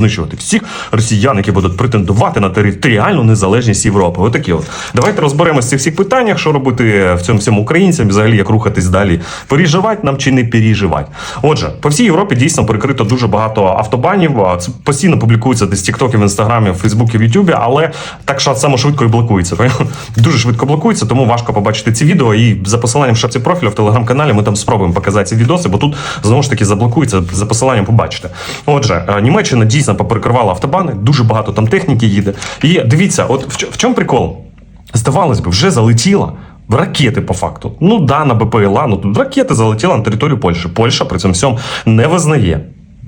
знищувати всіх росіян, які будуть претендувати на територіальну незалежність Європи. Отакі от. Давайте розберемося в цих всіх питаннях, що робити в цьому всьому українцям, взагалі як рухатись далі. Переживати нам чи не переживати. Отже, по всій Європі дійсно перекрито дуже багато автобанів. Це постійно публікується десь в Тіктокі, в інстаграмі, в Фейсбуці, в Ютубі, але так що само швидко і блокується. Дуже швидко блокується, тому важко побачити ці відео. І за посиланням шапці профілю в телеграм-каналі ми там спробуємо показати ці відоси, бо тут знову ж таки заблокується за посиланням. Побачите. Отже, е, Німеччина дійсно поперекривала автобани, дуже багато там техніки їде. І дивіться, от в, в чому прикол? Здавалось би, вже залетіла. В ракети по факту. Ну да, на БПЛА, ну тут ракети залетіла на територію Польщі. Польща при цьому всьому не визнає.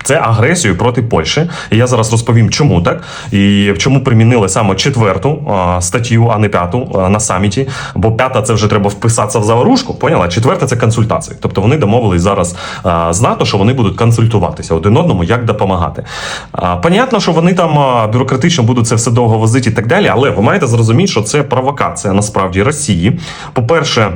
Це агресію проти Польщі. І я зараз розповім, чому так і чому примінили саме четверту а, статтю, а не п'яту а, на саміті. Бо п'ята це вже треба вписатися в заварушку. Поняла? Четверта це консультації. Тобто вони домовились зараз а, з НАТО, що вони будуть консультуватися один одному, як допомагати. А, понятно, що вони там а, бюрократично будуть це все довго возити і так далі, але ви маєте зрозуміти, що це провокація насправді Росії. По-перше.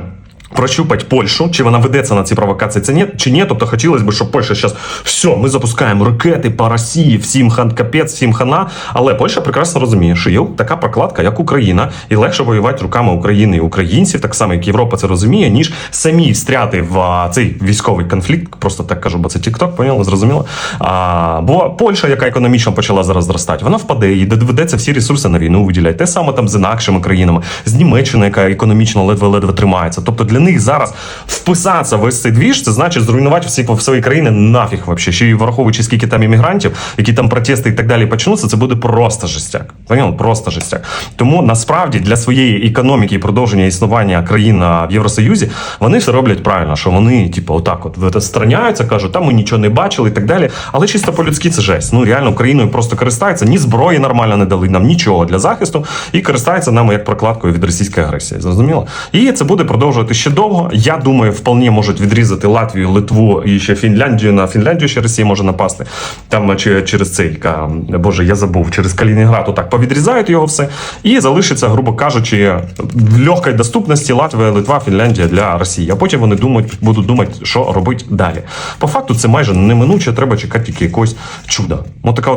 Прощупать Польщу, чи вона ведеться на ці провокації, це ні, чи ні. Тобто хотілося б, щоб Польща зараз все, ми запускаємо ракети по Росії, всім хан капець, всім хана. Але Польща прекрасно розуміє, що є така прокладка, як Україна, і легше воювати руками України і українців, так само як Європа це розуміє, ніж самі встряти в а, цей військовий конфлікт. Просто так кажу, бо це TikTok, поняли, зрозуміло. А, бо Польща, яка економічно почала зараз зростати, вона впаде і доведеться всі ресурси на війну виділяти. Те саме там з інакшими країнами, з Німеччиною, яка економічно ледве-ледве тримається. Тобто для них зараз вписатися в цей двіж, це значить зруйнувати всі свої країни нафіг вообще. Ще й враховуючи, скільки там іммігрантів, які там протести і так далі почнуться, це буде просто жестяк. Поняли? Просто жестяк. Тому насправді для своєї економіки і продовження існування країн в Євросоюзі вони все роблять правильно, що вони, типу, отак, от відстраняються, кажуть, там ми нічого не бачили і так далі. Але чисто по-людськи це жесть. Ну реально Україною просто користаються, ні зброї нормально не дали нам нічого для захисту, і користаються нами як прокладкою від російської агресії. Зрозуміло? І це буде продовжувати ще довго. Я думаю, вполне можуть відрізати Латвію, Литву і ще Фінляндію. На Фінляндію ще Росія може напасти. Там через цей Боже, я забув, через Калінінград отак повідрізають його все. І залишиться, грубо кажучи, в легкій доступності Латвія, Литва, Фінляндія для Росії. А потім вони думають, будуть думати, що робити далі. По факту це майже неминуче, треба чекати тільки якогось чуда. Ось така от